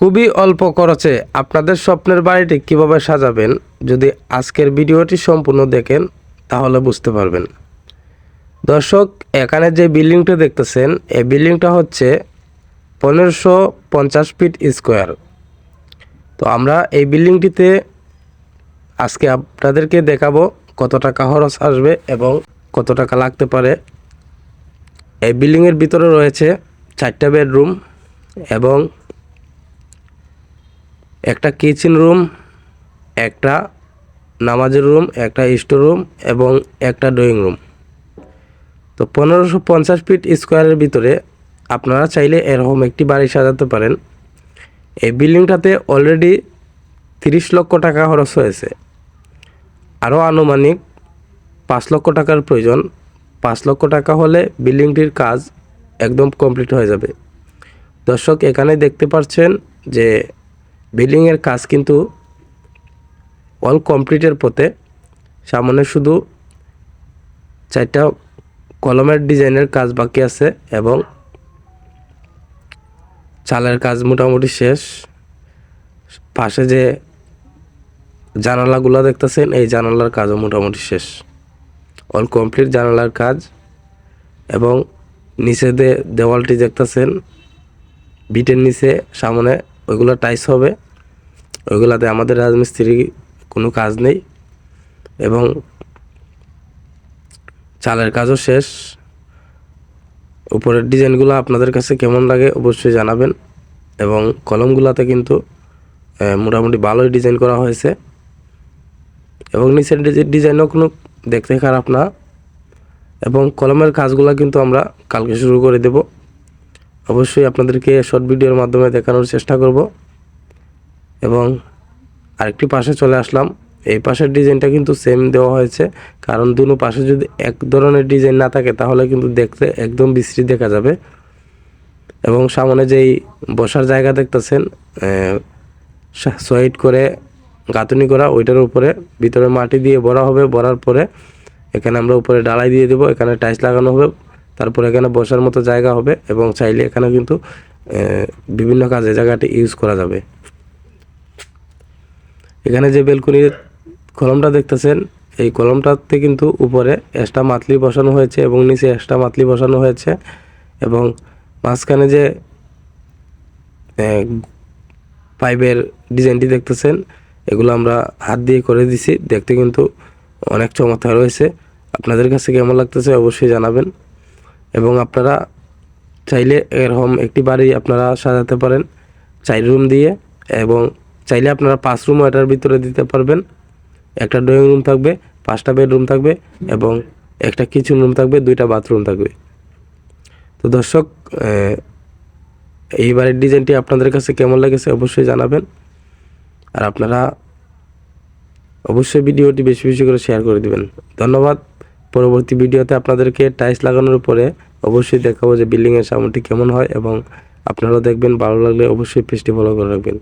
খুবই অল্প খরচে আপনাদের স্বপ্নের বাড়িটি কীভাবে সাজাবেন যদি আজকের ভিডিওটি সম্পূর্ণ দেখেন, তাহলে বুঝতে পারবেন। দর্শক, এখানে যে বিল্ডিংটা দেখতেছেন, এই বিল্ডিংটা হচ্ছে পনেরোশো পঞ্চাশ ফিট স্কোয়ার। তো আমরা এই বিল্ডিংটিতে আজকে আপনাদেরকে দেখাবো কত টাকা খরচ আসবে এবং কত টাকা লাগতে পারে। এই বিল্ডিংয়ের ভিতরে রয়েছে চারটা বেডরুম এবং একটা কিচেন রুম একটা নামাজের রুম একটা স্টোর রুম এবং একটা ড্রয়িং রুম তো পনেরোশো পঞ্চাশ ফিট স্কোয়ারের ভিতরে আপনারা চাইলে এরকম একটি বাড়ি সাজাতে পারেন। এই বিল্ডিংটাতে অলরেডি তিরিশ লক্ষ টাকা খরচ হয়েছে। আরও আনুমানিক পাঁচ লক্ষ টাকার প্রয়োজন। পাঁচ লক্ষ টাকা হলে বিল্ডিংটির কাজ একদম কমপ্লিট হয়ে যাবে। দর্শক, এখানে দেখতে পাচ্ছেন যে বিল্ডিংয়ের কাজ কিন্তু অল কমপ্লিটের পথে। সামনে শুধু চারটা কলমের ডিজাইনের কাজ বাকি আছে এবং চালের কাজ মোটামুটি শেষ। পাশে যে জানালাগুলো দেখতেছেন, এই জানালার কাজও মোটামুটি শেষ। অল কমপ্লিট জানালার কাজ এবং নিচে দেওয়ালটি দেখতেছেন, বিটের নিচে, সামনে ওইগুলো টাইস হবে। ওইগুলাতে আমাদের রাজমিস্ত্রি কোনো কাজ নেই এবং চালের কাজও শেষ। উপরের ডিজাইনগুলো আপনাদের কাছে কেমন লাগে অবশ্যই জানাবেন এবং কলমগুলোতে কিন্তু মোটামুটি ভালোই ডিজাইন করা হয়েছে। এবং নিচের ডিজাই- ডিজাইনও কোনো দেখতে খারাপ না। এবং কলমের কাজগুলো কিন্তু আমরা কালকে শুরু করে দেব। অবশ্যই আপনাদেরকে শর্ট ভিডিওর মাধ্যমে দেখানোর চেষ্টা করব। এবং আরেকটি পাশে চলে আসলাম। এই পাশের ডিজাইনটা কিন্তু সেম দেওয়া হয়েছে। কারণ দুনো পাশে যদি এক ধরনের ডিজাইন না থাকে, তাহলে কিন্তু দেখতে একদম বিশ্রী দেখা যাবে। এবং সামনে যেই বসার জায়গা দেখতেছেন সোয়াইট করে গাঁথনি করা, ওইটার উপরে ভিতরে মাটি দিয়ে ভরা হবে। ভরার পরে এখানে আমরা উপরে ডালাই দিয়ে দেবো। এখানে টাইলস লাগানো হবে। তারপরে এখানে বসার মতো জায়গা হবে এবং চাইলে এখানে কিন্তু বিভিন্ন কাজে জায়গাটি ইউজ করা যাবে। এখানে যে বেলকনির কলমটা দেখতেছেন, এই কলমটাতে কিন্তু উপরে এক্সট্রা মাতলি বসানো হয়েছে এবং নিচে এক্সট্রা মাতলি বসানো হয়েছে এবং মাঝখানে যে পাইপের ডিজাইনটি দেখতেছেন, এগুলো আমরা হাত দিয়ে করে দিছি। দেখতে কিন্তু অনেক চমৎকার রয়েছে আপনাদের কাছে কেমন লাগতেছে অবশ্যই জানাবেন। এবং আপনারা চাইলে এরকম একটি বাড়ি আপনারা সাজাতে পারেন, চার রুম দিয়ে এবং চাইলে আপনারা পাঁচ রুমও এটার ভিতরে দিতে পারবেন। একটা ড্রয়িং রুম থাকবে, পাঁচটা বেডরুম থাকবে এবং একটা কিচেন রুম থাকবে, দুইটা বাথরুম থাকবে। তো দর্শক এই বাড়ির ডিজাইনটি আপনাদের কাছে কেমন লেগেছে অবশ্যই জানাবেন। আর আপনারা অবশ্যই ভিডিওটি বেশি বেশি করে শেয়ার করে দিবেন। ধন্যবাদ। পরবর্তী ভিডিওতে আপনাদেরকে টাইলস লাগানোর উপরে অবশ্যই দেখাবো যে বিল্ডিংয়ের সামনটি কেমন হয় এবং আপনারাও দেখবেন, ভালো লাগলে অবশ্যই পেজটি ফলো করে রাখবেন।